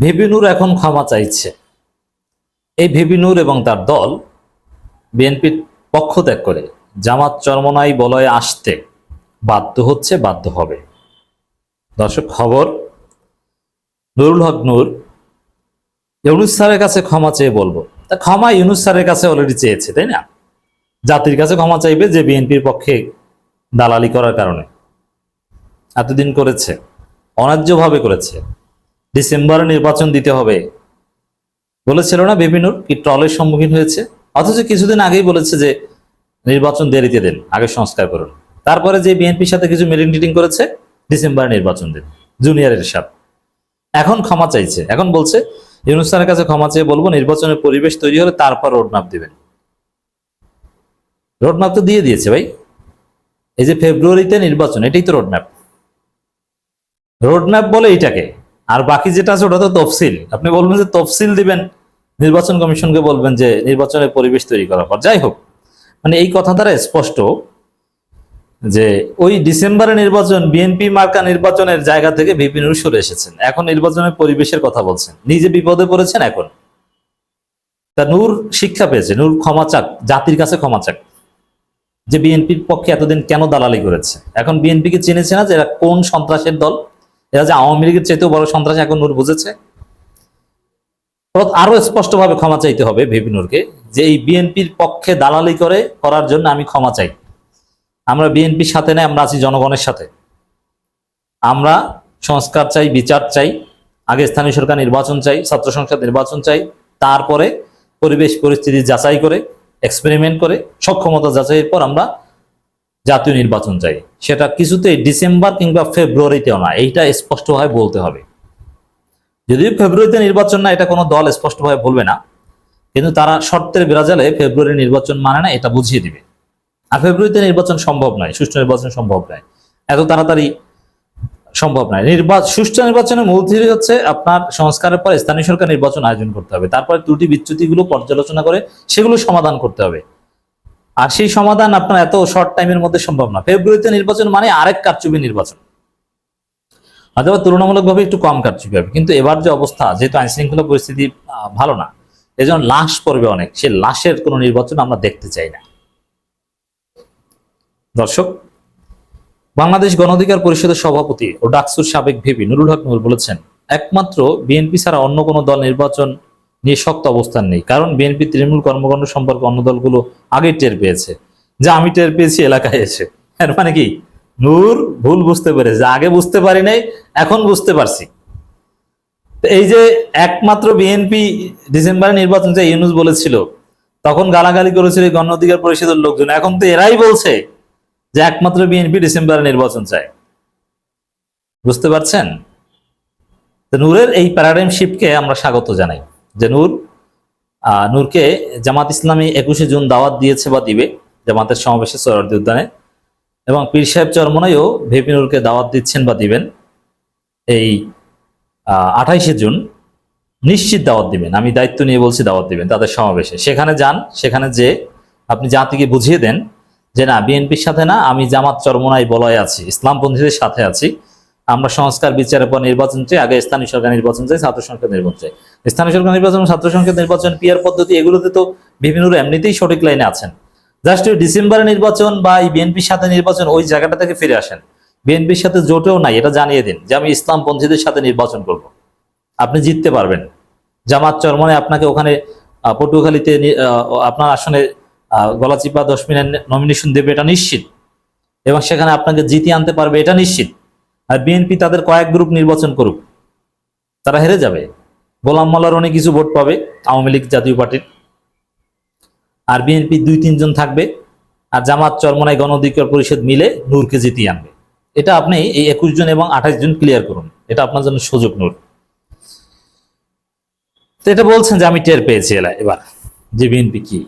ভেবিনুর এখন ক্ষমা চাইছে। এই ভেবিনুর এবং তার দল বিএনপির পক্ষ ত্যাগ করে। জামাত চরমনাই বলয়ে আসতে বাধ্য হচ্ছে, বাধ্য হবে। দর্শক, খবর। নুরুল হক নূর, ইউনুস স্যারের কাছে ক্ষমা চেয়ে বলব। তা ক্ষমা ইউনুস স্যারের কাছে অলরেডি চেয়েছে, তাই না? জাতির কাছে ক্ষমা চাইবে যে বিএনপির পক্ষে দালালি করার কারণে। এতদিন করেছে অন্যায্যভাবে করেছে। ডিসেম্বরে নির্বাচন দিতে হবে। বলেছিল না বেবিনুর কি ট্রলের সম্মুখীন হয়েছে? অথচ কিছুদিন আগেই বলেছে যে নির্বাচন দেরিতে দেন, আগে সংস্কার করুন। তারপরে যে বিএনপির সাথে কিছু মিটিং টিটিং করেছে, ডিসেম্বরে নির্বাচন দিন। জুনিয়রের সাথে এখন ক্ষমা চাইছে। এখন বলছে, ইউনুস স্যারের কাছে ক্ষমা চেয়ে বলব, নির্বাচনের পরিবেশ তৈরি হলে তারপর রোডম্যাপ দিবেন। রোডম্যাপ তো দিয়ে দিয়েছে ভাই। এই যে ফেব্রুয়ারিতে নির্বাচন, এটাই তো রোডম্যাপ। রোডম্যাপ বলে এইটাকে। আর বাকি যেটা আছে ওটা তো তফসিল। আপনি বলবেন যে তফসিল দিবেন, নির্বাচন কমিশনকে বলবেন যে নির্বাচনের পরিবেশ তৈরি করার পর। যাই হোক মানে এই কথা দ্বারা স্পষ্ট যে ওই ডিসেম্বরে নির্বাচন, বিএনপি মার্কা নির্বাচনের জায়গা থেকে বিপিনুর সরে এসেছেন। এখন নির্বাচনের পরিবেশের কথা বলছেন। নিজে বিপদে পড়েছেন এখন। তা নূর শিক্ষা পেয়েছে, নূর ক্ষমা চাক, জাতির কাছে ক্ষমা চাক। যে বিএনপির পক্ষে এতদিন কেন দালালি করেছে? এখন বিএনপিকে চিনেছে না যে এরা কোন সন্ত্রাসের দল? এরা যে আওয়ামী লীগের চাইতেও বড় সন্ত্রাস এখন নূর বুঝেছে। আরও স্পষ্টভাবে ক্ষমা চাইতে হবে ভেবিনুরকে যে এই বিএনপির পক্ষে দালালি করে, করার জন্য আমি ক্ষমা চাই। আমরা বিএনপির সাথে নেই, আমরা আছি জনগণের সাথে। আমরা সংস্কার চাই, বিচার চাই, আগে স্থানীয় সরকার নির্বাচন চাই, ছাত্র সংসদ নির্বাচন চাই, তারপরে পরিবেশ পরিস্থিতি যাচাই করে এক্সপেরিমেন্ট করে, সক্ষমতা যাচাইয়ের পর আমরা জাতীয় নির্বাচন চাই। সেটা কিছুতেই ডিসেম্বর কিংবা ফেব্রুয়ারিতেও না, এইটা স্পষ্টভাবে বলতে হবে। যদিও ফেব্রুয়ারিতে নির্বাচন না, এটা কোনো দল স্পষ্টভাবে বলবে না। কিন্তু তারা শর্তের বিরাজালে ফেব্রুয়ারি নির্বাচন মানে না, এটা বুঝিয়ে দিবে। আর ফেব্রুয়ারিতে নির্বাচন সম্ভব নয়, সুষ্ঠু নির্বাচন সম্ভব নয়। এত তাড়াতাড়ি সম্ভব নয়। নির্বাচন সুষ্ঠু নির্বাচনের মূল থিওরি হচ্ছে আপনার সংস্কারের পর স্থানীয় সরকার নির্বাচন আয়োজন করতে হবে। তারপরে ত্রুটি বিচ্যুতিগুলো পর্যালোচনা করে সেগুলো সমাধান করতে হবে। আর সেই সমাধান আপনার এত শর্ট টাইমের মধ্যে সম্ভব না। ফেব্রুয়ারিতে নির্বাচন মানে আরেক কারচুপি নির্বাচন। হয়তো তুলনামূলকভাবে একটু কম কারচুপি হবে। কিন্তু এবার যে অবস্থা, যেহেতু আইন শৃঙ্খলা পরিস্থিতি ভালো না, এজন্য লাশ পড়বে অনেক। সে লাশের কোনো নির্বাচন আমরা দেখতে চাই না। দর্শক, বাংলাদেশ গণ অধিকার পরিষদের সভাপতি ও ডাকসুর সাবেক ভিপি নুরুল হক নুর বলেছেন, একমাত্র বিএনপি ছাড়া অন্য কোনো দল নির্বাচন নিয়ে শক্ত অবস্থান নেই। কারণ বিএনপি তৃণমূল কর্মকাণ্ড সম্পর্কে অন্য দলগুলো আগেই টের পেয়েছে। যে আমি টের পেয়েছি এলাকায় এসে। এর মানে কি? নূর, ভুল বুঝতে পেরেছে। আগে বুঝতে পারি নাই, এখন বুঝতে পারছি। এই যে একমাত্র বিএনপি ডিসেম্বরে নির্বাচন যে ইউনুস বলেছিল, তখন গালাগালি করেছিল গণ অধিকার পরিষদের লোকজন। এখন তো এরাই বলছে যে একমাত্র বিএনপি ডিসেম্বরে নির্বাচন চায়। বুঝতে পারছেন? নূরের এই প্যারাডাইম শিফটকে আমরা স্বাগত জানাই। যে নূর নূরকে জামাত ইসলামী একুশে জুন দাওয়াত দিয়েছে বা দিবে জামাতের সমাবেশে সরার্দি উদ্যানে। এবং পীর সাহেব চরমনাইও ভেপি নূরকে দাওয়াত দিচ্ছেন বা দিবেন এই আঠাইশে জুন। নিশ্চিত দাওয়াত দিবেন। আমি দায়িত্ব নিয়ে বলছি দাওয়াত দিবেন তাদের সমাবেশে। সেখানে যান, সেখানে যে আপনি জাতিকে বুঝিয়ে দেন যে না, বিএনপির সাথে না, আমি জামাত চরমনাই বলয় আছি, ইসলামপন্থীদের সাথে আছি। আমরা সংস্কার, বিচারের পর নির্বাচন চাই, আগে স্থানীয় সরকার নির্বাচন চাই, ছাত্র সংসদ নির্বাচন চাই। স্থানীয় সরকার নির্বাচন ছাত্র সংসদ নির্বাচন পিয়ার পদ্ধতি, এগুলোতে তো বিভিন্ন এমনিতেই সঠিক লাইনে আছেন। জাস্ট ওই ডিসেম্বরে নির্বাচন বা এই বিএনপির সাথে নির্বাচন, ওই জায়গাটা থেকে ফিরে আসেন। বিএনপির সাথে জোটেও নাই, এটা জানিয়ে দিন যে আমি ইসলামপন্থীদের সাথে নির্বাচন করব। আপনি জিততে পারবেন। জামাত চরমনে আপনাকে ওখানে পটুয়াখালীতে আপনার আসনে গলাচিপা দশ মিনিট নমিনেশন দেবে, এটা নিশ্চিত। এবং সেখানে আপনাকে জিতিয়ে আনতে পারবে, এটা নিশ্চিত। আর বিএনপি তাদের কয়েক গ্রুপ নির্বাচন করুক, তারা হেরে যাবে। গোলাম মোল্লার অনেক কিছু ভোট পাবে আওয়ামী লীগ জাতীয় পার্টির। আর বিএনপি দুই তিনজন থাকবে, আর জামাত চরমনাই গণ অধিকার পরিষদ মিলে নূরকে জিতিয়ে আনবে। এটা আপনি এই একুশ জন এবং আঠাশ জন ক্লিয়ার করুন। এটা আপনার জন্য সুযোগ নূর। তো এটা বলছেন যে আমি টের পেয়েছি এলা এবার, যে বিএনপি কি।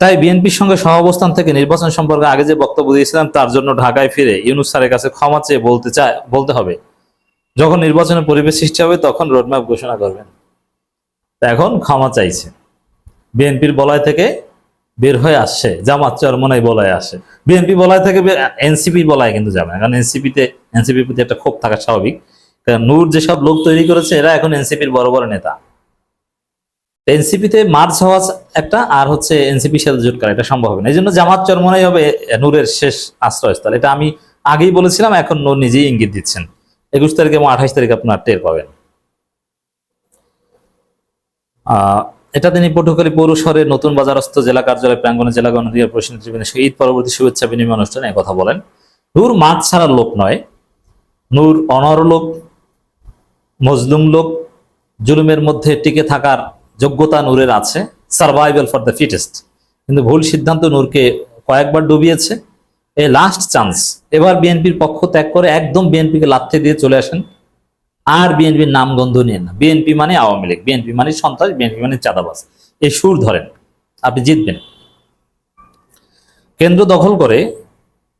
তাই বিএনপির সঙ্গে সহাবস্থান থেকে নির্বাচন সম্পর্কে আগে যে বক্তব্য দিয়েছিলাম, তার জন্য ঢাকায় ফিরে ইউনুস স্যারের কাছে ক্ষমা চেয়ে বলতে চায়, বলতে হবে। যখন নির্বাচনের পরিবেশ সৃষ্টি হবে, তখন রোডম্যাপ ঘোষণা করবেন। এখন ক্ষমা চাইছে। বিএনপির বলয় থেকে বের হয়ে আসছে, জামাত চরমনাই বলয় আসে। বিএনপি বলয় থেকে এনসিপি বলয় কিন্তু যাবে না, কারণ এনসিপিতে, এনসিপির প্রতি একটা ক্ষোভ থাকা স্বাভাবিক। কারণ নূর যেসব লোক তৈরি করেছে, এরা এখন এনসিপির বড় বড় নেতা। এনসিপিতে মার্চ হওয়া একটা আর হচ্ছে এনসিপির সাথে জোট করা, এটা সম্ভব হবে না। এই জন্য জামাত চরমনাই হবে নূরের শেষ আশ্রয়স্থল। এটা আমি আগেই বলেছিলাম, এখন নূর নিজেই ইঙ্গিত দিচ্ছেন। একুশ তারিখ এবং আঠাশ তারিখ আপনার টের পাবেন। এটা তিনি পটুয়াখালী পৌর শহরের নতুন বাজারস্থ জেলা কার্যালয় প্রাঙ্গনে জেলা গণধিকার পরিষদ ঈদ পরবর্তী শুভেচ্ছা বিনিময় অনুষ্ঠানে কথা বলেন। নূর মাঠ ছাড়ার লোক নয়। নূর অনর লোক, মজলুম লোক, জুলুমের মধ্যে টিকে থাকার যোগ্যতা নূরের আছে সার্ভাইভাল ফর দ্য ফিটেস্ট কিন্তু ভুল সিদ্ধান্ত নূরকে কয়েকবার ডুবিয়েছে। এই লাস্ট চান্স এবার বিএনপির পক্ষ ত্যাগ করে একদম বিএনপিকে লাথে দিয়ে চলে আসেন। আর বিএনপির নাম গন্ধ নিয়ে না। বিএনপি মানে আওয়ামী লীগ, বিএনপি মানে সন্ত্রাস, বিএনপি মানে চাঁদাবাস এই সুর ধরেন। আপনি জিতবেন। কেন্দ্র দখল করে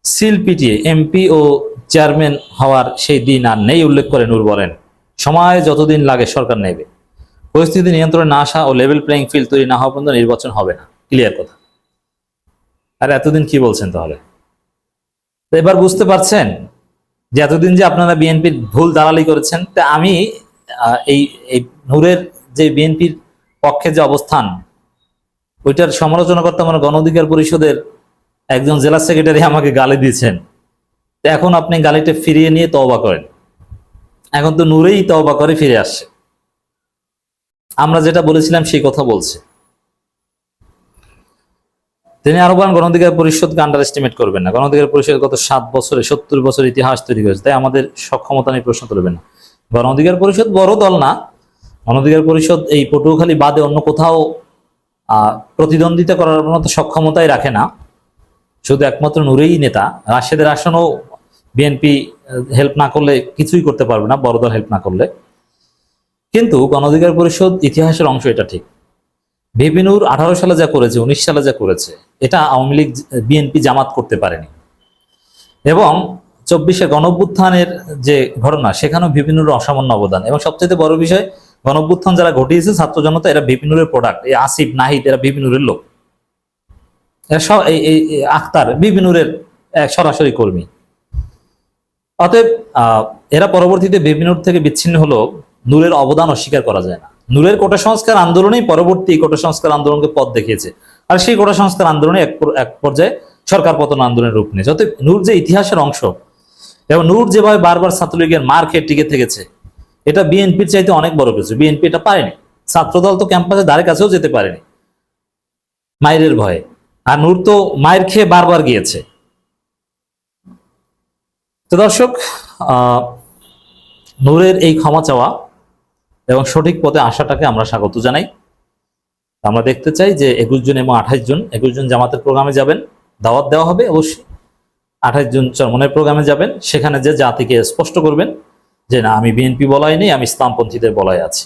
সিল পিটিয়ে এমপি ও চেয়ারম্যান হওয়ার সেই দিন আর নেই, উল্লেখ করে নূর বলেন। সময় যতদিন লাগে সরকার নেবে। পরিস্থিতি নিয়ন্ত্রণে না আসা ও লেভেল প্লেইং ফিল্ড তৈরি না হওয়া পর্যন্ত নির্বাচন হবে না। ক্লিয়ার কথা। আর এতদিন কি বলছেন তাহলে? তো এবার বুঝতে পারছেন যে এতদিন যে আপনারা বিএনপির ভুল দালালি করেছেন, তা আমি এই এই নূরের যে বিএনপির পক্ষে যে অবস্থান, ওইটার সমালোচনা করতে আমার গণ অধিকার পরিষদের একজন জেলা সেক্রেটারি আমাকে গালি দিয়েছেন। এখন আপনি গালিটা ফিরিয়ে নিয়ে তওবা করেন। এখন তো নূরেই তওবা করে ফিরে আসছে। আমরা যেটা বলেছিলাম, সেই কথা বলছে। তিনি আরও বলেন, গণঅধিকার পরিষদকে আন্ডার এস্টিমেট করবেন না। গণঅধিকার পরিষদ গত সাত বছরে, সত্তর বছর ইতিহাস তৈরি করেছে, তাই আমাদের সক্ষমতা নিয়ে প্রশ্ন তুলবেন না। গণঅধিকার পরিষদ বড় দল না। গণঅধিকার পরিষদ এই পটুয়াখালী বাদে অন্য কোথাও প্রতিদ্বন্দ্বিতা করার মতো সক্ষমতাই রাখে না। শুধু একমাত্র নুরেই নেতা। রাশেদের আসনও বিএনপি হেল্প না করলে কিছুই করতে পারবে না, বড় দল হেল্প না করলে। কিন্তু গণঅধিকার পরিষদ ইতিহাসের অংশ এটা ঠিক। ভিপিনুর আঠারো সালে যা করেছে, উনিশ সালে যা করেছে, এটা আওয়ামী লীগ বিএনপি জামাত করতে পারেনি। এবং চব্বিশে গণভ্যুত্থানের যে ঘটনা, সেখানেও ভিপিনুর অসামান্য অবদান। এবং সবচেয়ে বড় বিষয় গণভ্যুত্থান যারা ঘটিয়েছে, ছাত্র জনতা, এরা ভিপিনুরের প্রোডাক্ট এই আসিফ, নাহিদ, এরা ভিপিনুরের লোক। এই আখতার বিভিনুরের এক সরাসরি কর্মী। অতএব এরা পরবর্তীতে বিভিনুর থেকে বিচ্ছিন্ন হলো নূরের অবদান অস্বীকার করা যায় না। নূরের কোটা সংস্কার আন্দোলনেই পরবর্তী কোটা সংস্কার আন্দোলনকে পথ দেখিয়েছে। আর সেই কোটা সংস্কার আন্দোলনে এক পর্যায়ে সরকার পতন আন্দোলনের রূপ নিয়েছে। অতএব নূর যে ইতিহাসের অংশ, এবং নূর যেভাবে বারবার ছাত্রলীগের মার খেয়ে টিকে থেকেছে, এটা বিএনপির চাইতে অনেক বড় কিছু। বিএনপি এটা পারেনি ছাত্রদল তো ক্যাম্পাসে ধারে কাছেও যেতে পারেনি। মায়ের ভয়ে। আর নূর তো মায়ের খেয়ে বারবার গিয়েছে। তো দর্শক নূরের এই ক্ষমা চাওয়া এবং সঠিক পথে আসাটাকে আমরা স্বাগত জানাই। আমরা দেখতে চাই যে একুশ জন এবং আঠাশ জন, একুশ জন জামাতের প্রোগ্রামে যাবেন, দাওয়াত দেওয়া হবে, অবশ্যই। আঠাশ জন চরমনের প্রোগ্রামে যাবেন, সেখানে যে জাতিকে স্পষ্ট করবেন যে না, আমি বিএনপি বলাই নেই, আমি ইসলামপন্থীদের বলাই আছি।